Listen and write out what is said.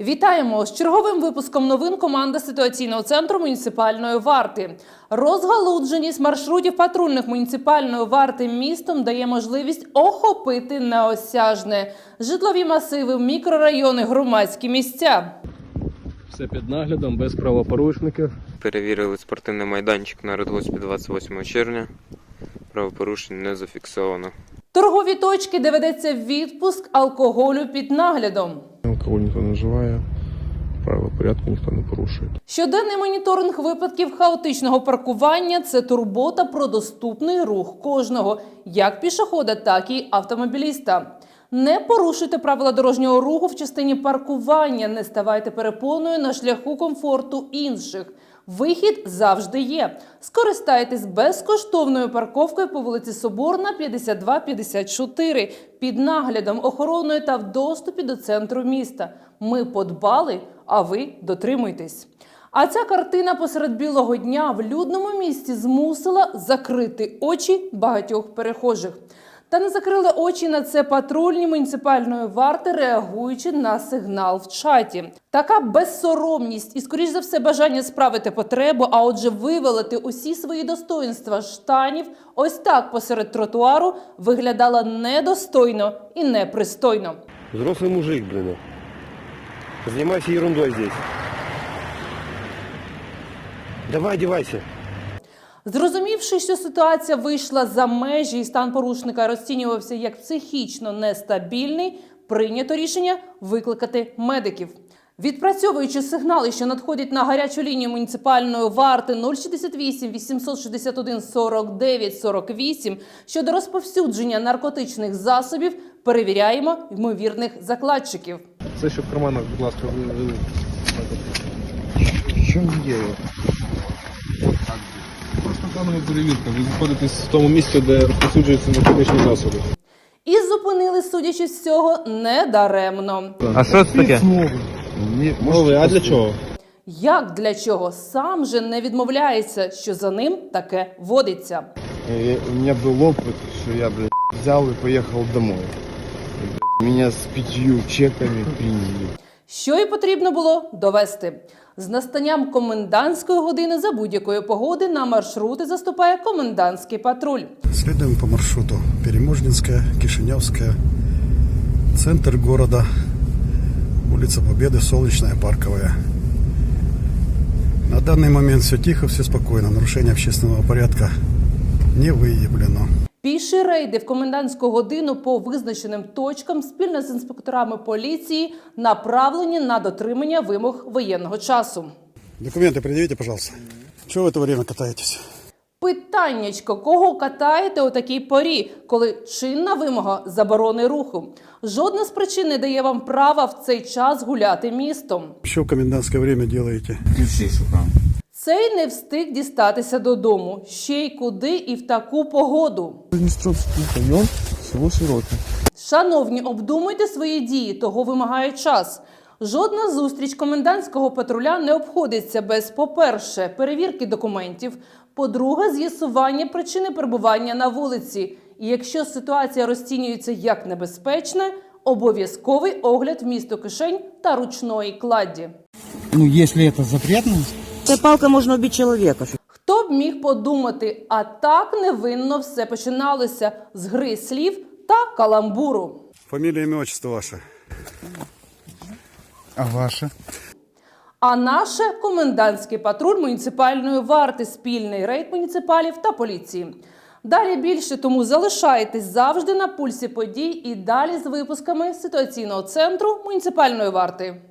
Вітаємо з черговим випуском новин команда ситуаційного центру муніципальної варти. Розгалудженість маршрутів патрульних муніципальної варти містом дає можливість охопити неосяжне житлові масиви, мікрорайони, громадські місця. Все під наглядом, без правопорушників. Перевірили спортивний майданчик на Радгоспі 28 червня. Правопорушень не зафіксовано. Торгові точки, де ведеться відпуск алкоголю під наглядом. Алкоголь ніхто не вживає, правила порядку ніхто не порушує. Щоденний моніторинг випадків хаотичного паркування це турбота про доступний рух кожного, як пішохода, так і автомобіліста. Не порушуйте правила дорожнього руху в частині паркування, не ставайте перепоною на шляху комфорту інших. Вихід завжди є. Скористайтесь безкоштовною парковкою по вулиці Соборна 52-54 під наглядом охороною та в доступі до центру міста. Ми подбали, а ви дотримуйтесь. А ця картина посеред білого дня в людному місті змусила закрити очі багатьох перехожих. Та не закрили очі на це патрульні муніципальної варти, реагуючи на сигнал в чаті. Така безсоромність і, скоріш за все, бажання справити потребу, а отже, вивелити усі свої достоинства штанів, ось так посеред тротуару виглядала недостойно і непристойно. Взрослый мужик, блин. Занимайся ерундой здесь. Давай одевайся. Зрозумівши, що ситуація вийшла за межі і стан порушника розцінювався як психічно нестабільний, прийнято рішення викликати медиків. Відпрацьовуючи сигнали, що надходять на гарячу лінію муніципальної варти 068 861 49 48 щодо розповсюдження наркотичних засобів, перевіряємо ймовірних закладчиків. Це що в карманах, будь ласка, ви. ви... В чем дело? Просто планова перевірка. Ви знаходитесь в тому місці, де розповсюджуються наркотичні засоби. І зупинили, судячи з цього, недаремно. А що це таке? Ні, Новый, а для чего? Як для чого сам же не відмовляється, що за ним таке водиться. Э, У меня был опыт, что я, блядь, взял и поехал домой. И, блядь, Меня с пятью чеками приняли. Що і потрібно було довести. З настанням комендантської години за будь-якої погоди на маршрути заступає комендантський патруль. Следуем по маршруту Переможнинская, Кишиневская, центр города, улица Победы, Солнечная, Парковая. На данный момент все тихо, все спокойно. Нарушение общественного порядка не выявлено. Піші рейди в комендантську годину по визначеним точкам спільно з інспекторами поліції направлені на дотримання вимог воєнного часу. Документы предъявите, пожалуйста. Чего вы в это время катаетесь? Питаннячко, кого катаєте у такій порі, коли чинна вимога заборони руху? Жодна з причин не дає вам права в цей час гуляти містом. Что в комендантское время делаете? Цей не встиг дістатися додому. Ще й куди і в таку погоду. Днестровский район, село. Шановні, обдумуйте свої дії, того вимагає час. Жодна зустріч комендантського патруля не обходиться без, по-перше, перевірки документів, по-друге, з'ясування причини перебування на вулиці. І якщо ситуація розцінюється як небезпечна, обов'язковий огляд вмісту кишень та ручної кладді. Ну, если это запретно, Этой палкой можно убить человека. Хто б міг подумати, а так невинно все починалося з гри слів та каламбуру. Фамилия, имя, отчество ваше. а ваша? А наше комендантський патруль муніципальної варти, спільний рейд муніципалів та поліції. Далі більше, тому залишайтесь завжди на пульсі подій і далі з випусками ситуаційного центру муніципальної варти.